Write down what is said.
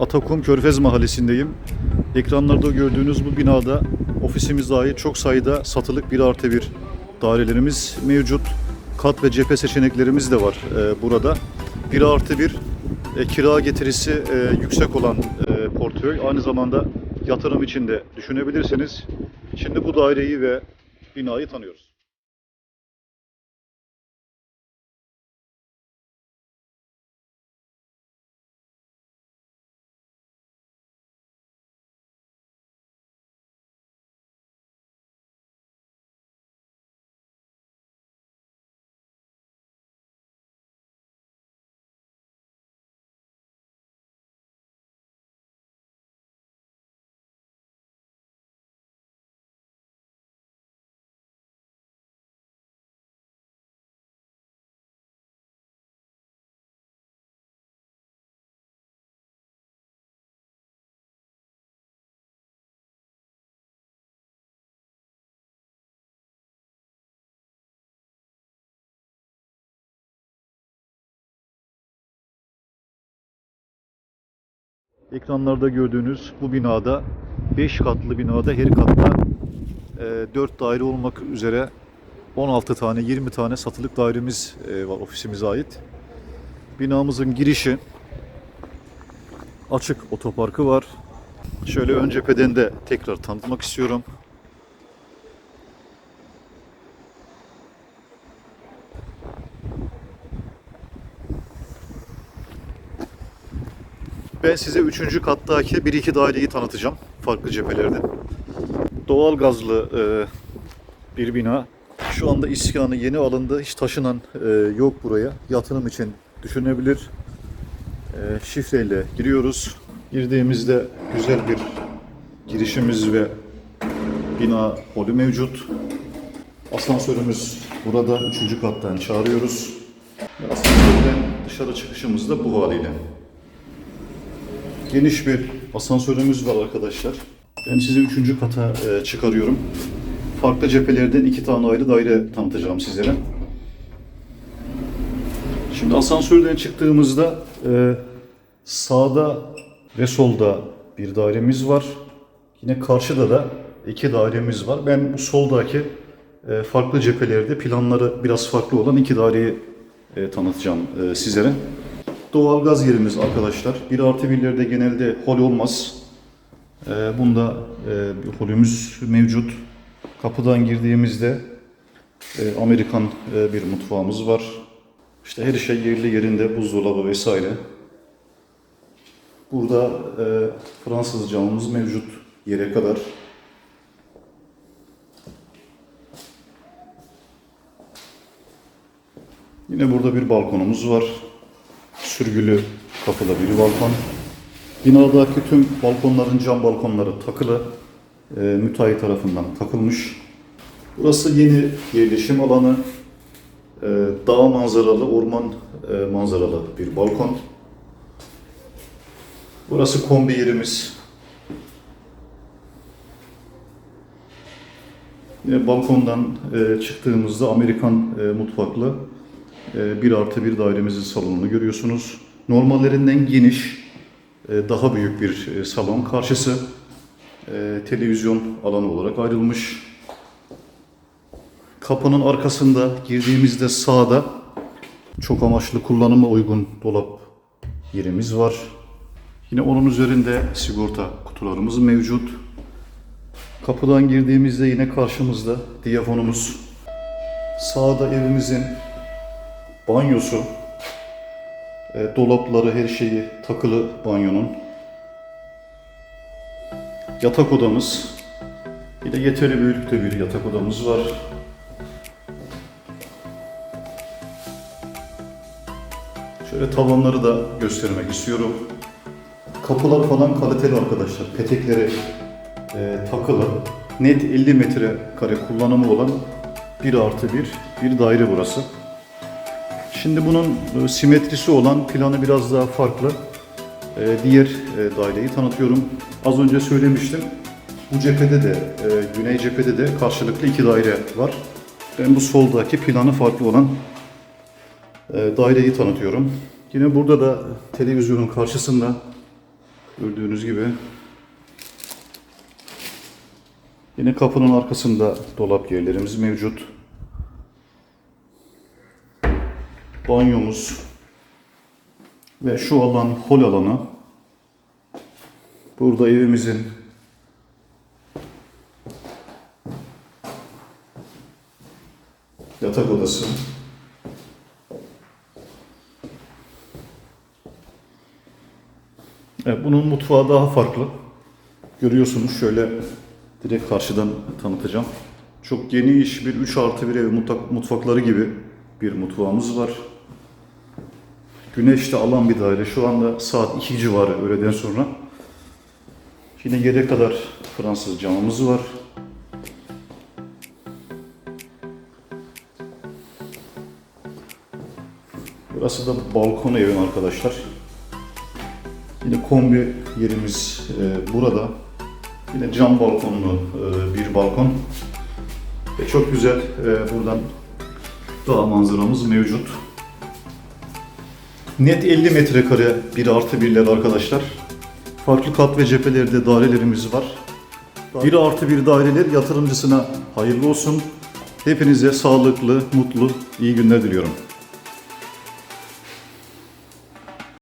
Atakum Körfez Mahallesi'ndeyim. Ekranlarda gördüğünüz bu binada ofisimize ait çok sayıda satılık 1 artı 1 dairelerimiz mevcut. Kat ve cephe seçeneklerimiz de var e, burada. 1 artı 1 e, kira getirisi e, yüksek olan e, portföy. Aynı zamanda yatırım için de düşünebilirsiniz. Şimdi bu daireyi ve binayı tanıyoruz. Ekranlarda gördüğünüz bu binada 5 katlı binada her katta 4 daire olmak üzere 16 tane 20 tane satılık dairemiz e, var ofisimize ait. Binamızın girişi açık otoparkı var. Şöyle ön cepheden de tekrar tanıtmak istiyorum. Ben size 3. kattaki 1-2 daireyi tanıtacağım farklı cephelerde. Doğal gazlı e, bir bina. Şu anda iskanı yeni alındı. Hiç taşınan e, yok buraya. Yatırım için düşünebilir. E, şifreyle giriyoruz. Girdiğimizde güzel bir girişimiz ve bina holü mevcut. Asansörümüz burada 3. kattan çağırıyoruz. Asansörden dışarı çıkışımız da bu haliyle. Geniş bir asansörümüz var arkadaşlar. Ben size üçüncü kata e, çıkarıyorum. Farklı cephelerden iki tane ayrı daire tanıtacağım sizlere. Şimdi asansörden çıktığımızda e, sağda ve solda bir dairemiz var. Yine karşıda da iki dairemiz var. Ben bu soldaki e, farklı cephelerde planları biraz farklı olan iki daireyi e, tanıtacağım e, sizlere. Doğal gaz yerimiz arkadaşlar. 1 artı 1'lerde genelde hol olmaz. Ee, bunda e, bir holümüz mevcut. Kapıdan girdiğimizde e, Amerikan e, bir mutfağımız var. İşte her şey yerli yerinde, buzdolabı vesaire. Burada e, Fransız camımız mevcut yere kadar. Yine burada bir balkonumuz var sürgülü kapılı bir balkon. Binadaki tüm balkonların cam balkonları takılı. E, müteahhit tarafından takılmış. Burası yeni yerleşim alanı. E, dağ manzaralı, orman e, manzaralı bir balkon. Burası kombi yerimiz. Yine balkondan e, çıktığımızda Amerikan e, mutfaklı e, 1 artı 1 dairemizin salonunu görüyorsunuz. Normallerinden geniş, e, daha büyük bir e, salon. Karşısı e, televizyon alanı olarak ayrılmış. Kapının arkasında girdiğimizde sağda çok amaçlı kullanıma uygun dolap yerimiz var. Yine onun üzerinde sigorta kutularımız mevcut. Kapıdan girdiğimizde yine karşımızda diyafonumuz. Sağda evimizin banyosu, e, dolapları her şeyi takılı banyonun. Yatak odamız, bir de yeteri büyüklükte bir yatak odamız var. Şöyle tavanları da göstermek istiyorum. Kapılar falan kaliteli arkadaşlar. Petekleri e, takılı. Net 50 metrekare kullanımı olan 1 artı 1 bir daire burası. Şimdi bunun e, simetrisi olan planı biraz daha farklı. E, Diğer e, daireyi tanıtıyorum. Az önce söylemiştim. Bu cephede de, güney cephede de karşılıklı iki daire var. Ben bu soldaki planı farklı olan daireyi tanıtıyorum. Yine burada da televizyonun karşısında Gördüğünüz gibi. Yine kapının arkasında dolap yerlerimiz mevcut. Banyomuz ve şu alan hol alanı. Burada evimizin yatak odası. Evet, bunun mutfağı daha farklı. Görüyorsunuz şöyle direkt karşıdan tanıtacağım. Çok geniş bir 3 artı bir ev mutfak, mutfakları gibi bir mutfağımız var. Güneşte alan bir daire. Şu anda saat 2 civarı öğleden sonra. Yine yedek kadar Fransız camımız var. Burası da balkon evim arkadaşlar. Yine kombi yerimiz e, burada. Yine cam balkonlu e, bir balkon. Ve çok güzel e, buradan dağ manzaramız mevcut. Net 50 metrekare bir artı birler arkadaşlar. Farklı kat ve cephelerde dairelerimiz var. Bir artı bir daireler yatırımcısına hayırlı olsun. Hepinize sağlıklı, mutlu, iyi günler diliyorum.